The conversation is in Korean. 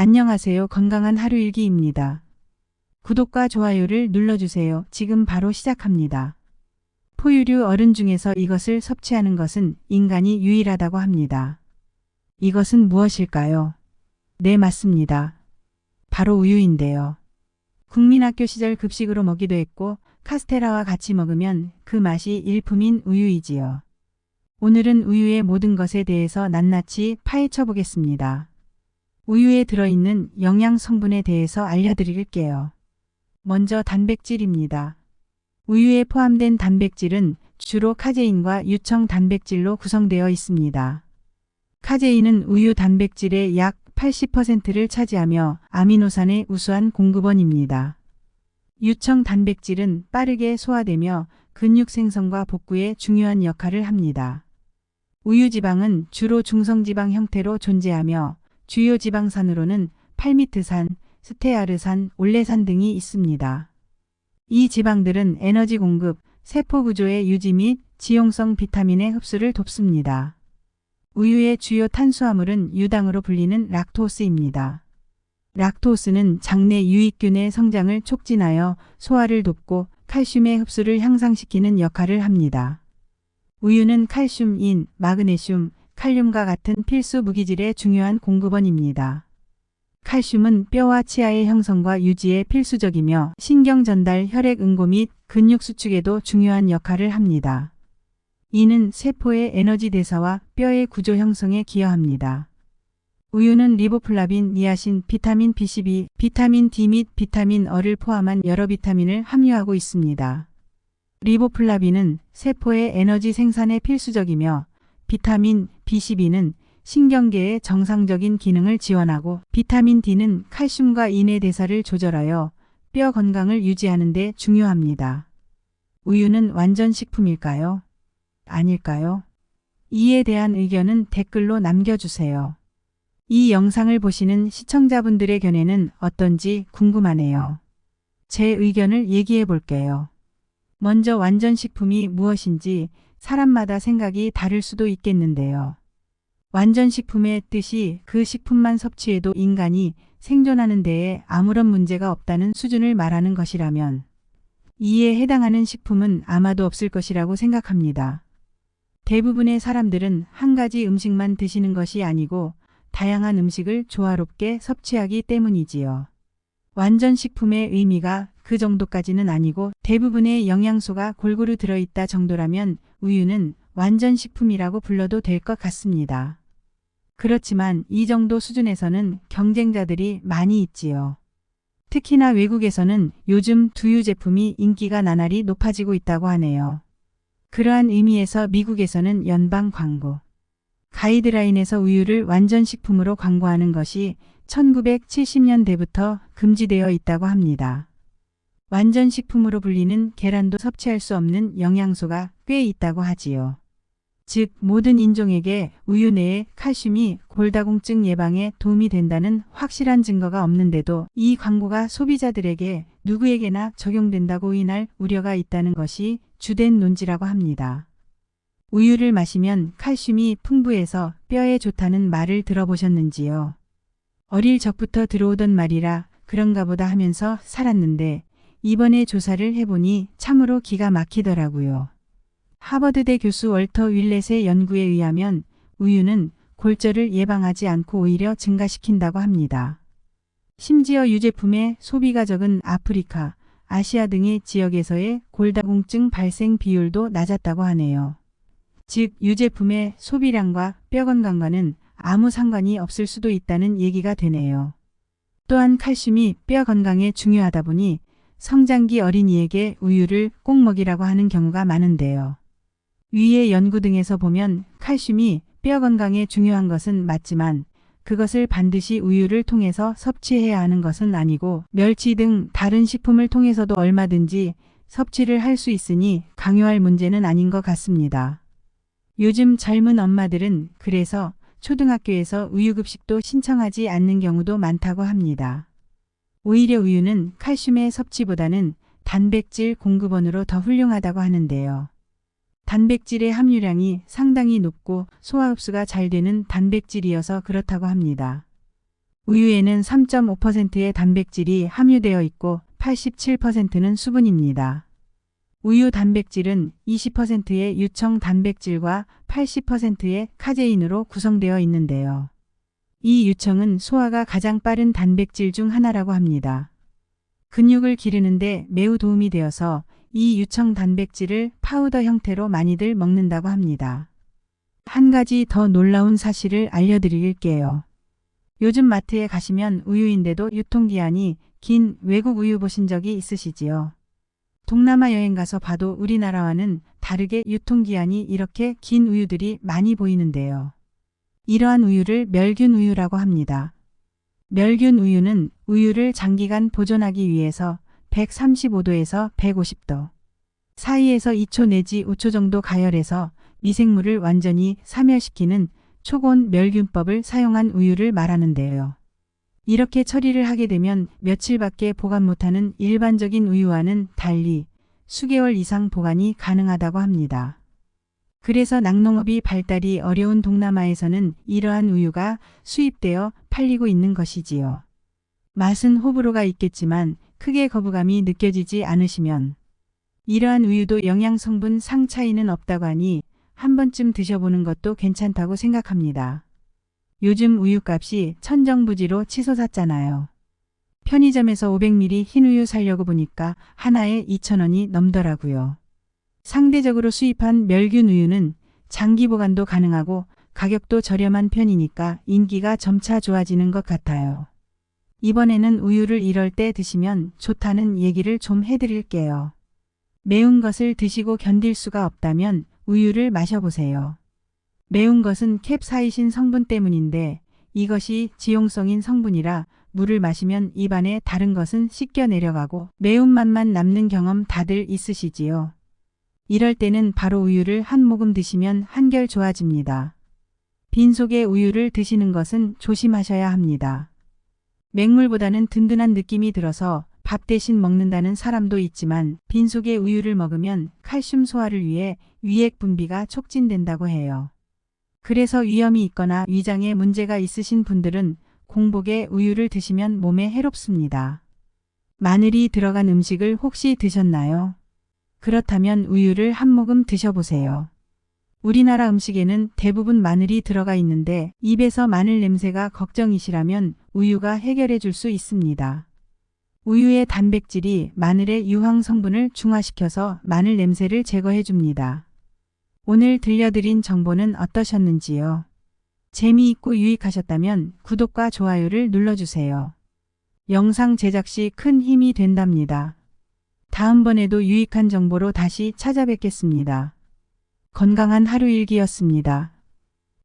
안녕하세요. 건강한 하루 일기입니다. 구독과 좋아요를 눌러주세요. 지금 바로 시작합니다. 포유류 어른 중에서 이것을 섭취하는 것은 인간이 유일하다고 합니다. 이것은 무엇일까요? 네, 맞습니다. 바로 우유인데요. 국민학교 시절 급식으로 먹기도 했고 카스테라와 같이 먹으면 그 맛이 일품인 우유이지요. 오늘은 우유의 모든 것에 대해서 낱낱이 파헤쳐 보겠습니다. 우유에 들어있는 영양 성분에 대해서 알려드릴게요. 먼저 단백질입니다. 우유에 포함된 단백질은 주로 카제인과 유청 단백질로 구성되어 있습니다. 카제인은 우유 단백질의 약 80%를 차지하며 아미노산의 우수한 공급원입니다. 유청 단백질은 빠르게 소화되며 근육 생성과 복구에 중요한 역할을 합니다. 우유 지방은 주로 중성지방 형태로 존재하며 주요 지방산으로는 팔미트산, 스테아르산, 올레산 등이 있습니다. 이 지방들은 에너지 공급, 세포 구조의 유지 및 지용성 비타민의 흡수를 돕습니다. 우유의 주요 탄수화물은 유당으로 불리는 락토스입니다. 락토스는 장내 유익균의 성장을 촉진하여 소화를 돕고 칼슘의 흡수를 향상시키는 역할을 합니다. 우유는 칼슘, 인, 마그네슘, 칼륨과 같은 필수 무기질의 중요한 공급원입니다. 칼슘은 뼈와 치아의 형성과 유지에 필수적이며 신경 전달, 혈액 응고 및 근육 수축에도 중요한 역할을 합니다. 이는 세포의 에너지 대사와 뼈의 구조 형성에 기여합니다. 우유는 리보플라빈, 니아신, 비타민 B12, 비타민 D 및 비타민 어를 포함한 여러 비타민을 함유하고 있습니다. 리보플라빈은 세포의 에너지 생산에 필수적이며 비타민 B12는 신경계의 정상적인 기능을 지원하고 비타민 D는 칼슘과 인의 대사를 조절하여 뼈 건강을 유지하는 데 중요합니다. 우유는 완전 식품일까요? 아닐까요? 이에 대한 의견은 댓글로 남겨주세요. 이 영상을 보시는 시청자분들의 견해는 어떤지 궁금하네요. 제 의견을 얘기해 볼게요. 먼저 완전식품이 무엇인지 사람마다 생각이 다를 수도 있겠는데요. 완전식품의 뜻이 그 식품만 섭취해도 인간이 생존하는 데에 아무런 문제가 없다는 수준을 말하는 것이라면 이에 해당하는 식품은 아마도 없을 것이라고 생각합니다. 대부분의 사람들은 한 가지 음식만 드시는 것이 아니고 다양한 음식을 조화롭게 섭취하기 때문이지요. 완전식품의 의미가 그 정도까지는 아니고 대부분의 영양소가 골고루 들어있다 정도라면 우유는 완전 식품이라고 불러도 될 것 같습니다. 그렇지만 이 정도 수준에서는 경쟁자들이 많이 있지요. 특히나 외국에서는 요즘 두유 제품이 인기가 나날이 높아지고 있다고 하네요. 그러한 의미에서 미국에서는 연방 광고, 가이드라인에서 우유를 완전 식품으로 광고하는 것이 1970년대부터 금지되어 있다고 합니다. 완전 식품으로 불리는 계란도 섭취할 수 없는 영양소가 꽤 있다고 하지요. 즉 모든 인종에게 우유 내에 칼슘이 골다공증 예방에 도움이 된다는 확실한 증거가 없는데도 이 광고가 소비자들에게 누구에게나 적용된다고 인할 우려가 있다는 것이 주된 논지라고 합니다. 우유를 마시면 칼슘이 풍부해서 뼈에 좋다는 말을 들어보셨는지요? 어릴 적부터 들어오던 말이라 그런가 보다 하면서 살았는데 이번에 조사를 해보니 참으로 기가 막히더라고요. 하버드대 교수 월터 윌렛의 연구에 의하면 우유는 골절을 예방하지 않고 오히려 증가시킨다고 합니다. 심지어 유제품의 소비가 적은 아프리카, 아시아 등의 지역에서의 골다공증 발생 비율도 낮았다고 하네요. 즉 유제품의 소비량과 뼈 건강과는 아무 상관이 없을 수도 있다는 얘기가 되네요. 또한 칼슘이 뼈 건강에 중요하다 보니 성장기 어린이에게 우유를 꼭 먹이라고 하는 경우가 많은데요. 위의 연구 등에서 보면 칼슘이 뼈 건강에 중요한 것은 맞지만 그것을 반드시 우유를 통해서 섭취해야 하는 것은 아니고 멸치 등 다른 식품을 통해서도 얼마든지 섭취를 할 수 있으니 강요할 문제는 아닌 것 같습니다. 요즘 젊은 엄마들은 그래서 초등학교에서 우유급식도 신청하지 않는 경우도 많다고 합니다. 오히려 우유는 칼슘의 섭취보다는 단백질 공급원으로 더 훌륭하다고 하는데요. 단백질의 함유량이 상당히 높고 소화 흡수가 잘 되는 단백질이어서 그렇다고 합니다. 우유에는 3.5%의 단백질이 함유되어 있고 87%는 수분입니다. 우유 단백질은 20%의 유청 단백질과 80%의 카제인으로 구성되어 있는데요. 이 유청은 소화가 가장 빠른 단백질 중 하나라고 합니다. 근육을 기르는데 매우 도움이 되어서 이 유청 단백질을 파우더 형태로 많이들 먹는다고 합니다. 한 가지 더 놀라운 사실을 알려드릴게요. 요즘 마트에 가시면 우유인데도 유통기한이 긴 외국 우유 보신 적이 있으시지요? 동남아 여행 가서 봐도 우리나라와는 다르게 유통기한이 이렇게 긴 우유들이 많이 보이는데요. 이러한 우유를 멸균 우유라고 합니다. 멸균 우유는 우유를 장기간 보존하기 위해서 135도에서 150도 사이에서 2초 내지 5초 정도 가열해서 미생물을 완전히 사멸시키는 초고온 멸균법을 사용한 우유를 말하는데요. 이렇게 처리를 하게 되면 며칠밖에 보관 못하는 일반적인 우유와는 달리 수개월 이상 보관이 가능하다고 합니다. 그래서 낙농업이 발달이 어려운 동남아에서는 이러한 우유가 수입되어 팔리고 있는 것이지요. 맛은 호불호가 있겠지만 크게 거부감이 느껴지지 않으시면 이러한 우유도 영양 성분 상 차이는 없다고 하니 한 번쯤 드셔보는 것도 괜찮다고 생각합니다. 요즘 우유값이 천정부지로 치솟았잖아요. 편의점에서 500ml 흰 우유 사려고 보니까 하나에 2,000원이 넘더라고요. 상대적으로 수입한 멸균 우유는 장기 보관도 가능하고 가격도 저렴한 편이니까 인기가 점차 좋아지는 것 같아요. 이번에는 우유를 이럴 때 드시면 좋다는 얘기를 좀 해드릴게요. 매운 것을 드시고 견딜 수가 없다면 우유를 마셔보세요. 매운 것은 캡사이신 성분 때문인데 이것이 지용성인 성분이라 물을 마시면 입안에 다른 것은 씻겨 내려가고 매운맛만 남는 경험 다들 있으시지요. 이럴 때는 바로 우유를 한 모금 드시면 한결 좋아집니다. 빈속에 우유를 드시는 것은 조심하셔야 합니다. 맹물보다는 든든한 느낌이 들어서 밥 대신 먹는다는 사람도 있지만 빈속에 우유를 먹으면 칼슘 소화를 위해 위액 분비가 촉진된다고 해요. 그래서 위염이 있거나 위장에 문제가 있으신 분들은 공복에 우유를 드시면 몸에 해롭습니다. 마늘이 들어간 음식을 혹시 드셨나요? 그렇다면 우유를 한 모금 드셔보세요. 우리나라 음식에는 대부분 마늘이 들어가 있는데 입에서 마늘 냄새가 걱정이시라면 우유가 해결해 줄 수 있습니다. 우유의 단백질이 마늘의 유황 성분을 중화시켜서 마늘 냄새를 제거해 줍니다. 오늘 들려드린 정보는 어떠셨는지요? 재미있고 유익하셨다면 구독과 좋아요를 눌러주세요. 영상 제작 시 큰 힘이 된답니다. 다음번에도 유익한 정보로 다시 찾아뵙겠습니다. 건강한 하루 일기였습니다.